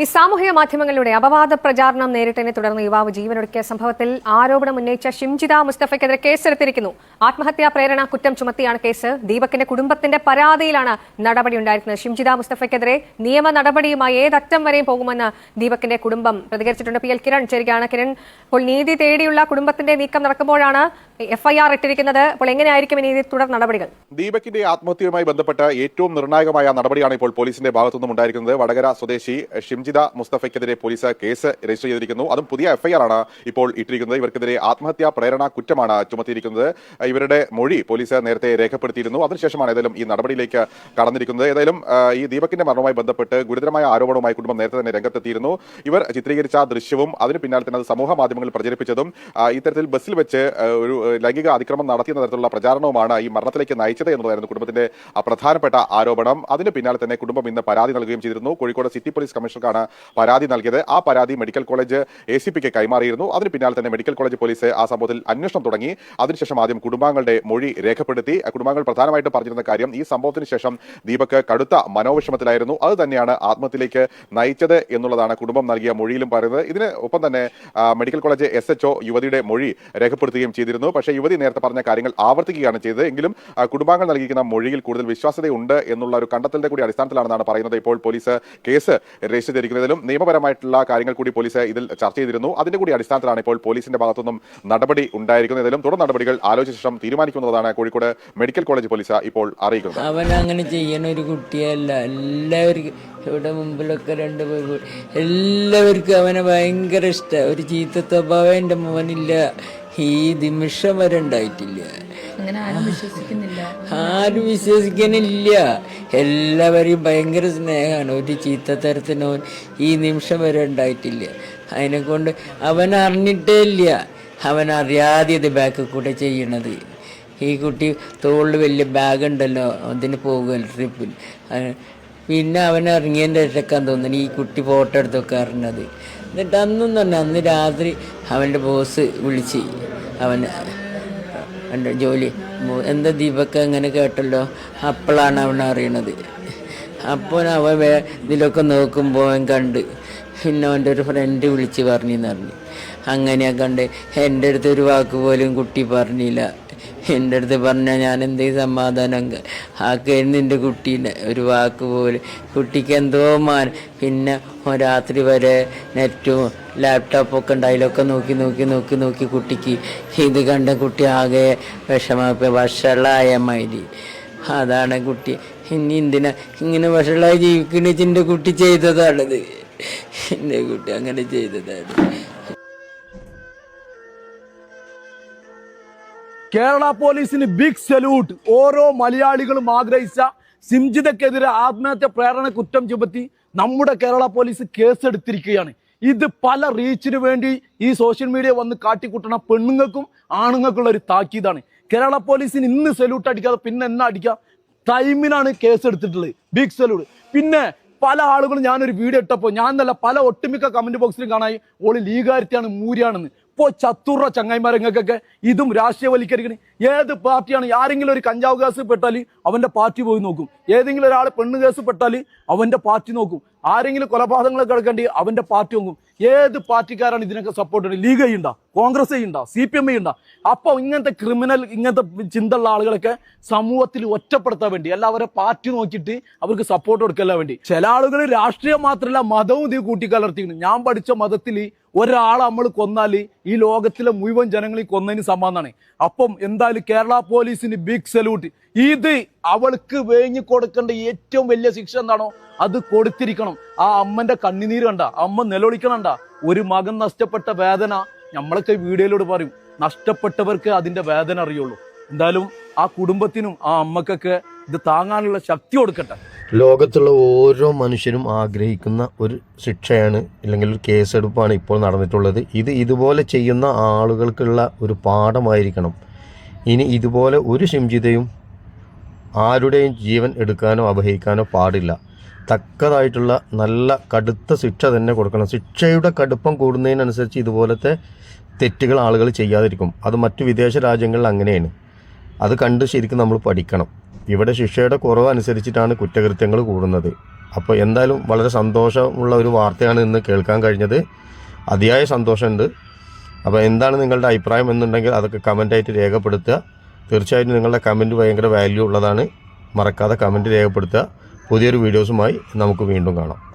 ഈ സാമൂഹിക മാധ്യമങ്ങളിലൂടെ അപവാദ പ്രചാരണം നേരിട്ടതിനെ തുടർന്ന് യുവാവ് ജീവനൊടുക്കിയ സംഭവത്തിൽ ആരോപണം ഉന്നയിച്ച ഷിംജിത മുസ്തഫയ്ക്കെതിരെ കേസെടുത്തിരിക്കുന്നു. ആത്മഹത്യാ പ്രേരണ കുറ്റം ചുമത്തിയാണ് കേസ്. ദീപക്കിന്റെ കുടുംബത്തിന്റെ പരാതിയിലാണ് നടപടി ഉണ്ടായിരിക്കുന്നത് ഷിംജിത മുസ്തഫയ്ക്കെതിരെ നിയമ നടപടിയുമായി ഏതറ്റം വരെയും പോകുമെന്ന് ദീപക്കിന്റെ കുടുംബം പ്രതികരിച്ചിട്ടുണ്ട്. പി എൽ കിരൺ ചേരുകയാണ്. കിരൺ ഇപ്പോൾ നീതി തേടിയുള്ള കുടുംബത്തിന്റെ നീക്കം നടക്കുമ്പോഴാണ് എഫ്ഐആർ ഇട്ടിരിക്കുന്നത്. അപ്പോൾ എങ്ങനെയായിരിക്കും ഇനി തുടർ നടപടികൾ? ദീപകിന്റെ ആത്മഹത്യയുമായി ബന്ധപ്പെട്ട ഏറ്റവും നിർണായകമായ നടപടിയാണ് ഇപ്പോൾ പോലീസിന്റെ ഭാഗത്തുനിന്നും ഉണ്ടായിരിക്കുന്നത്. വടകര സ്വദേശി ഷിംജിത മുസ്തഫയ്ക്കെതിരെ പോലീസ് കേസ് രജിസ്റ്റർ ചെയ്തിരിക്കുന്നു. അതും പുതിയ എഫ്ഐആർ ആണ് ഇപ്പോൾ ഇട്ടിരിക്കുന്നത്. ഇവർക്കെതിരെ ആത്മഹത്യാ പ്രേരണ കുറ്റമാണ് ചുമത്തിയിരിക്കുന്നത്. ഇവരുടെ മൊഴി പോലീസ് നേരത്തെ രേഖപ്പെടുത്തിയിരുന്നു. അതിനുശേഷമാണ് ഏതായാലും ഈ നടപടിയിലേക്ക് കടന്നിരിക്കുന്നത്. ഏതായാലും ഈ ദീപകിന്റെ മരണവുമായി ബന്ധപ്പെട്ട് ഗുരുതരമായ ആരോപണവുമായി കുടുംബം നേരത്തെ തന്നെ രംഗത്തെത്തിയിരുന്നു. ഇവർ ചിത്രീകരിച്ച ദൃശ്യവും അതിന് പിന്നാലെ തന്നെ അത് സമൂഹ മാധ്യമങ്ങളിൽ പ്രചരിപ്പിച്ചതും ഇത്തരത്തിൽ ബസ്സിൽ വെച്ച് ഒരു ലൈംഗിക അതിക്രമം നടത്തിയെന്ന തരത്തിലുള്ള പ്രചാരണവുമാണ് ഈ മരണത്തിലേക്ക് നയിച്ചത് എന്നതായിരുന്നു കുടുംബത്തിന്റെ പ്രധാനപ്പെട്ട ആരോപണം. അതിന് പിന്നാലെ തന്നെ കുടുംബം ഇന്ന് പരാതി നൽകുകയും ചെയ്തിരുന്നു. കോഴിക്കോട് സിറ്റി പോലീസ് കമ്മീഷണർക്കാണ് പരാതി നൽകിയത്. ആ പരാതി മെഡിക്കൽ കോളേജ് എ സി പിക്ക് കൈമാറിയിരുന്നു. അതിന് പിന്നാലെ തന്നെ മെഡിക്കൽ കോളേജ് പോലീസ് ആ സംഭവത്തിൽ അന്വേഷണം തുടങ്ങി. അതിനുശേഷം ആദ്യം കുടുംബാംഗങ്ങളുടെ മൊഴി രേഖപ്പെടുത്തി. കുടുംബാംഗങ്ങൾ പ്രധാനമായിട്ട് പറഞ്ഞിരുന്ന കാര്യം ഈ സംഭവത്തിന് ശേഷം ദീപക് കടുത്ത മനോവിഷമത്തിലായിരുന്നു. അത് തന്നെയാണ് ആത്മഹത്യയിലേക്ക് നയിച്ചത് എന്നുള്ളതാണ് കുടുംബം നൽകിയ മൊഴിയിലും പറയുന്നത്. ഇതിന് ഒപ്പം തന്നെ മെഡിക്കൽ കോളേജ് എസ് എച്ച് യുവതിയുടെ മൊഴി രേഖപ്പെടുത്തുകയും ചെയ്തിരുന്നു. പക്ഷേ യുവതി നേരത്തെ പറഞ്ഞ കാര്യങ്ങൾ ആവർത്തിക്കുകയാണ് ചെയ്തത്. എങ്കിലും കുടുംബാംഗങ്ങൾ നൽകിയിരിക്കുന്ന മൊഴിയിൽ കൂടുതൽ വിശ്വാസ്യതയുണ്ട് എന്നുള്ള ഒരു കണ്ടെത്തലിന്റെ കൂടി അടിസ്ഥാനത്തിലാണെന്നാണ് പറയുന്നത്. ഇപ്പോൾ പോലീസ് കേസ് രജിസ്റ്റർ ചെയ്തിരിക്കുന്നതിലും നിയമപരമായിട്ടുള്ള കാര്യങ്ങൾ കൂടി പോലീസ് ഇതിൽ ചർച്ച ചെയ്തിരുന്നു. അതിന്റെ കൂടി അടിസ്ഥാനത്തിലാണ് ഇപ്പോൾ പോലീസിന്റെ ഭാഗത്തുനിന്നും നടപടി ഉണ്ടായിരിക്കുന്നതിലും തുടർ നടപടികൾ ആലോചിച്ച ശേഷം തീരുമാനിക്കുന്നതാണ് കോഴിക്കോട് മെഡിക്കൽ കോളേജ് പോലീസ് ഇപ്പോൾ അറിയിക്കുന്നത്. അവൻ അങ്ങനെ ചെയ്യണ ഒരു കുട്ടിയല്ല. എല്ലാവർക്കും ഇവിടെ മുമ്പിലൊക്കെ രണ്ട് എല്ലാവർക്കും അവനെ ഭയങ്കര ഇഷ്ടം. ഒരു ചീത്ത സ്വഭാവം എന്റെ മോനില്ല. ഈ നിമിഷം വരെ ഉണ്ടായിട്ടില്ല. ആരും വിശ്വസിക്കാനില്ല എല്ലാവരെയും ഭയങ്കര സ്നേഹമാണ്. ഒരു ചീത്ത തരത്തിനോ ഈ നിമിഷം വരെ ഉണ്ടായിട്ടില്ല. അതിനെ കൊണ്ട് അവൻ അറിഞ്ഞിട്ടേ ഇല്ല. അവൻ അറിയാതെ ഇത് ബാക്ക് കൂടെ ചെയ്യണത്. ഈ കുട്ടി തോളിൽ വലിയ ബാഗ് ഉണ്ടല്ലോ അതിന് പോകുമല്ലോ ട്രിപ്പിൽ പിന്നെ അവൻ ഇറങ്ങിയതിന്റെ ഇടയ്ക്കാൻ തോന്നുന്നു ഈ കുട്ടി ഫോട്ടോ എടുത്തൊക്കെ അറിഞ്ഞത്. എന്നിട്ട് അന്നും തന്നെ അന്ന് രാത്രി അവന്റെ ബോസ് വിളിച്ച് അവൻ ജോലി എന്താ ദീപക്ക് അങ്ങനെ കേട്ടല്ലോ? അപ്പോഴാണ് അവൻ അറിയണത്. അപ്പോൾ അവൻ വേ ഇതിലൊക്കെ നോക്കുമ്പോൾ അവൻ കണ്ട് പിന്നെ അവന്റെ ഒരു ഫ്രണ്ട് വിളിച്ച് പറഞ്ഞു പറഞ്ഞു. അങ്ങനെയാ കണ്ട് എന്റെ അടുത്ത് ഒരു വാക്ക് പോലും കുട്ടി പറഞ്ഞില്ല. എന്റെ അടുത്ത് പറഞ്ഞാൽ ഞാൻ എന്തേ സമാധാനം? ആക്കായിരുന്നു എന്റെ കുട്ടീനെ. ഒരു വാക്ക് പോലെ. കുട്ടിക്ക് എന്തോ മാൻ. പിന്നെ രാത്രി വരെ നെറ്റും ലാപ്ടോപ്പൊക്കെ ഉണ്ട് അതിലൊക്കെ നോക്കി നോക്കി നോക്കി നോക്കി കുട്ടിക്ക്. ഇത് കണ്ട കുട്ടി ആകെ വിഷമപ്പ വഷളായ മാതിരി അതാണ് കുട്ടി. ഇനി എന്തിനാ ഇങ്ങനെ വഷളായി ജീവിക്കണ? എന്റെ കുട്ടി ചെയ്തതാണത്. എന്റെ കുട്ടി അങ്ങനെ ചെയ്തതാണ്. കേരള പോലീസിന് ബിഗ് സല്യൂട്ട് ഓരോ മലയാളികളും ആഗ്രഹിച്ച സിംജിതക്കെതിരെ ആത്മഹത്യ പ്രേരണ കുറ്റം ചുമത്തി നമ്മുടെ കേരള പോലീസ് കേസെടുത്തിരിക്കുകയാണ്. ഇത് പല റീച്ചിന് വേണ്ടി ഈ സോഷ്യൽ മീഡിയ വന്ന് കാട്ടിക്കൂട്ടണ പെണ്ണുങ്ങൾക്കും ആണുങ്ങൾക്കുള്ള ഒരു താക്കീതാണ്. കേരള പോലീസിന് ഇന്ന് സല്യൂട്ട് അടിക്കാതെ പിന്നെ എന്നാ അടിക്കാം ടൈമിനാണ് കേസ് എടുത്തിട്ടുള്ളത് ബിഗ് സല്യൂട്ട് പിന്നെ പല ആളുകളും ഞാനൊരു വീഡിയോ ഇട്ടപ്പോൾ ഞാൻ നല്ല പല ഒട്ടുമിക്ക കമന്റ് ബോക്സിലും കാണായി ഓൾ ലീഗാരിറ്റിയാണ് മൂര്യാണെന്ന്. ഇപ്പോൾ ചത്തുറ ചങ്ങായിമാരങ്ങൾക്കൊക്കെ ഇതും രാഷ്ട്രീയവൽക്കരിക്കണേ. ഏത് പാർട്ടിയാണ് ആരെങ്കിലും ഒരു കഞ്ചാവ് കേസ് പെട്ടാൽ അവന്റെ പാർട്ടി പോയി നോക്കും. ഏതെങ്കിലും ഒരാൾ പെണ്ണ് കേസ് പെട്ടാൽ അവന്റെ പാർട്ടി നോക്കും. ആരെങ്കിലും കൊലപാതകങ്ങൾ കിടക്കേണ്ടി അവന്റെ പാർട്ടി നോക്കും. ഏത് പാർട്ടിക്കാരാണ് ഇതിനൊക്കെ സപ്പോർട്ട് ലീഗ് ചെയ്യുന്നുണ്ടോ കോൺഗ്രസ് ഉണ്ടാവും സി പി എം ഉണ്ടാവും അപ്പോൾ ഇങ്ങനത്തെ ക്രിമിനൽ ഇങ്ങനത്തെ ചിന്തയുള്ള ആളുകളൊക്കെ സമൂഹത്തിൽ ഒറ്റപ്പെടുത്താൻ വേണ്ടി അല്ല അവരെ പാർട്ടി നോക്കിയിട്ട് അവർക്ക് സപ്പോർട്ട് കൊടുക്കല്ല വേണ്ടി. ചില ആളുകൾ രാഷ്ട്രീയം മാത്രമല്ല മതവും ഇത് കൂട്ടിക്കലർത്തിക്കുന്നു ഞാൻ പഠിച്ച മതത്തിൽ ഒരാളെ നമ്മൾ കൊന്നാൽ ഈ ലോകത്തിലെ മുഴുവൻ ജനങ്ങളെ കൊന്നതിന് സമാധാനമാണ് അപ്പം എന്തായാലും കേരള പോലീസിന് ബിഗ് സല്യൂട്ട് ഇത് അവൾക്ക് വേങ്ങി കൊടുക്കേണ്ട ഏറ്റവും വലിയ ശിക്ഷ എന്താണോ അത് കൊടുത്തിരിക്കണം. ആ അമ്മന്റെ കണ്ണിനീര് കണ്ട അമ്മ നിലവിളിക്കണണ്ട. ഒരു മകൻ നഷ്ടപ്പെട്ട വേദന നമ്മളൊക്കെ വീഡിയോയിലൂടെ പറയും നഷ്ടപ്പെട്ടവർക്ക് അതിന്റെ വേദന അറിയുള്ളൂ. എന്തായാലും ആ കുടുംബത്തിനും ആ അമ്മക്കൊക്കെ ഇത് താങ്ങാനുള്ള ശക്തി കൊടുക്കട്ടെ. ലോകത്തുള്ള ഓരോ മനുഷ്യരും ആഗ്രഹിക്കുന്ന ഒരു ശിക്ഷയാണ് അല്ലെങ്കിൽ ഒരു കേസെടുപ്പാണ് ഇപ്പോൾ നടന്നിട്ടുള്ളത്. ഇത് ഇതുപോലെ ചെയ്യുന്ന ആളുകൾക്കുള്ള ഒരു പാഠമായിരിക്കണം. ഇനി ഇതുപോലെ ഒരു ശിംജിതയും ആരുടെയും ജീവൻ എടുക്കാനോ അപഹരിക്കാനോ പാടില്ല. തക്കതായിട്ടുള്ള നല്ല കടുത്ത ശിക്ഷ തന്നെ കൊടുക്കണം. ശിക്ഷയുടെ കടുപ്പം കൂടുന്നതിനനുസരിച്ച് ഇതുപോലത്തെ തെറ്റുകൾ ആളുകൾ ചെയ്യാതിരിക്കും. അത് മറ്റു വിദേശ രാജ്യങ്ങളിൽ അങ്ങനെയാണ്. അത് കണ്ട് ശരിക്കും നമ്മൾ പഠിക്കണം. ഇവിടെ ശിക്ഷയുടെ കുറവ് അനുസരിച്ചിട്ടാണ് കുറ്റകൃത്യങ്ങൾ കൂടുന്നത്. അപ്പോൾ എന്തായാലും വളരെ സന്തോഷമുള്ള ഒരു വാർത്തയാണ് ഇന്ന് കേൾക്കാൻ കഴിഞ്ഞത്. അതിയായ സന്തോഷമുണ്ട്. അപ്പോൾ എന്താണ് നിങ്ങളുടെ അഭിപ്രായം എന്നുണ്ടെങ്കിൽ അതൊക്കെ കമന്റായിട്ട് രേഖപ്പെടുത്തുക. തീർച്ചയായിട്ടും നിങ്ങളുടെ കമന്റ് ഭയങ്കര വാല്യൂ ഉള്ളതാണ്. മറക്കാതെ കമന്റ് രേഖപ്പെടുത്തുക. പുതിയൊരു വീഡിയോസുമായി നമുക്ക് വീണ്ടും കാണാം.